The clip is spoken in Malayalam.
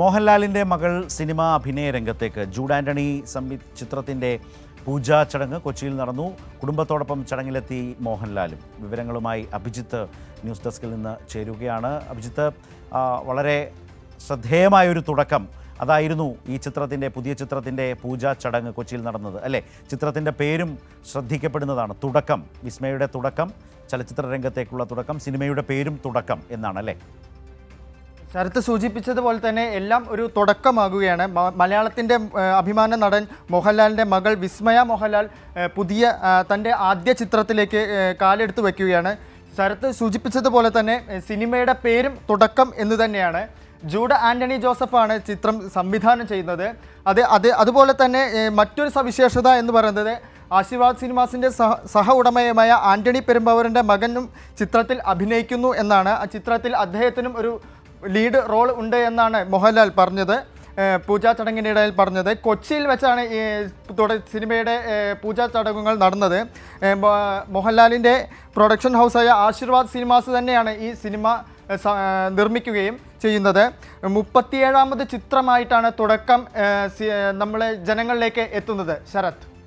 മോഹൻലാലിന്റെ മകൾ സിനിമ അഭിനയ രംഗത്തേക്ക് ജൂഡ് ആന്റണി സംവി ചിത്രത്തിന്റെ പൂജാ ചടങ്ങ് കൊച്ചിയിൽ നടന്നു. കുടുംബത്തോടൊപ്പം ചടങ്ങിലെത്തി മോഹൻലാലും. വിവരങ്ങളുമായി അഭിജിത്ത് ന്യൂസ് ഡെസ്കിൽ നിന്ന് ചേരുകയാണ്. അഭിജിത്ത് വളരെ ശ്രദ്ധേയമായൊരു തുടക്കം. അതായിരുന്നു ഈ ചിത്രത്തിന്റെ പുതിയ ചിത്രത്തിന്റെ പൂജാ ചടങ്ങ് കൊച്ചിയിൽ നടന്നത്. അല്ലേ? ചിത്രത്തിന്റെ പേരും ശ്രദ്ധിക്കപ്പെടുന്നതാണ്. തുടക്കം വിസ്മയുടെ തുടക്കം ചലച്ചിത്ര രംഗത്തേക്കുള്ള തുടക്കം സിനിമയുടെ പേരും തുടക്കം എന്നാണ് അല്ലേ? ശരത്ത് സൂചിപ്പിച്ചതുപോലെ തന്നെ എല്ലാം ഒരു തുടക്കമാകുകയാണ്. മലയാളത്തിന്റെ അഭിമാന നടൻ മോഹൻലാലിന്റെ മകൾ വിസ്മയ മോഹൻലാൽ പുതിയ തന്റെ ആദ്യ ചിത്രത്തിലേക്ക് കാലെടുത്ത് വയ്ക്കുകയാണ് ശരത്ത് സൂചിപ്പിച്ചതുപോലെ തന്നെ സിനിമയുടെ പേരും തുടക്കം എന്ന് തന്നെയാണ്. ജൂഡ് ആന്റണി ജോസഫാണ് ചിത്രം സംവിധാനം ചെയ്യുന്നത്. അത് അത് അതുപോലെ തന്നെ മറ്റൊരു സവിശേഷത എന്ന് പറയുന്നത് ആശീർവാദ് സിനിമാസിന്റെ സഹ സഹ ഉടമയുമായ ആന്റണി പെരുമ്പാവൂരിന്റെ മകനും ചിത്രത്തിൽ അഭിനയിക്കുന്നു എന്നാണ്. ആ ചിത്രത്തിൽ അദ്ദേഹത്തിനും ഒരു ലീഡ് റോൾ ഉണ്ട് എന്നാണ് മോഹൻലാൽ പറഞ്ഞത്. പൂജാ ചടങ്ങിന്റെ ഇടയിൽ പറഞ്ഞത്. കൊച്ചിയിൽ വെച്ചാണ് ഈ സിനിമയുടെ പൂജാ ചടങ്ങുകൾ നടന്നത്. മോഹൻലാലിന്റെ പ്രൊഡക്ഷൻ ഹൗസായ ആശീർവാദ് സിനിമാസ് തന്നെയാണ് ഈ സിനിമ നിർമ്മിക്കുകയും ചെയ്യുന്നത്. മുപ്പത്തിയേഴാമത് ചിത്രമായിട്ടാണ് തുടക്കം നമ്മളെ ജനങ്ങളിലേക്ക് എത്തുന്നത്. ശരത്.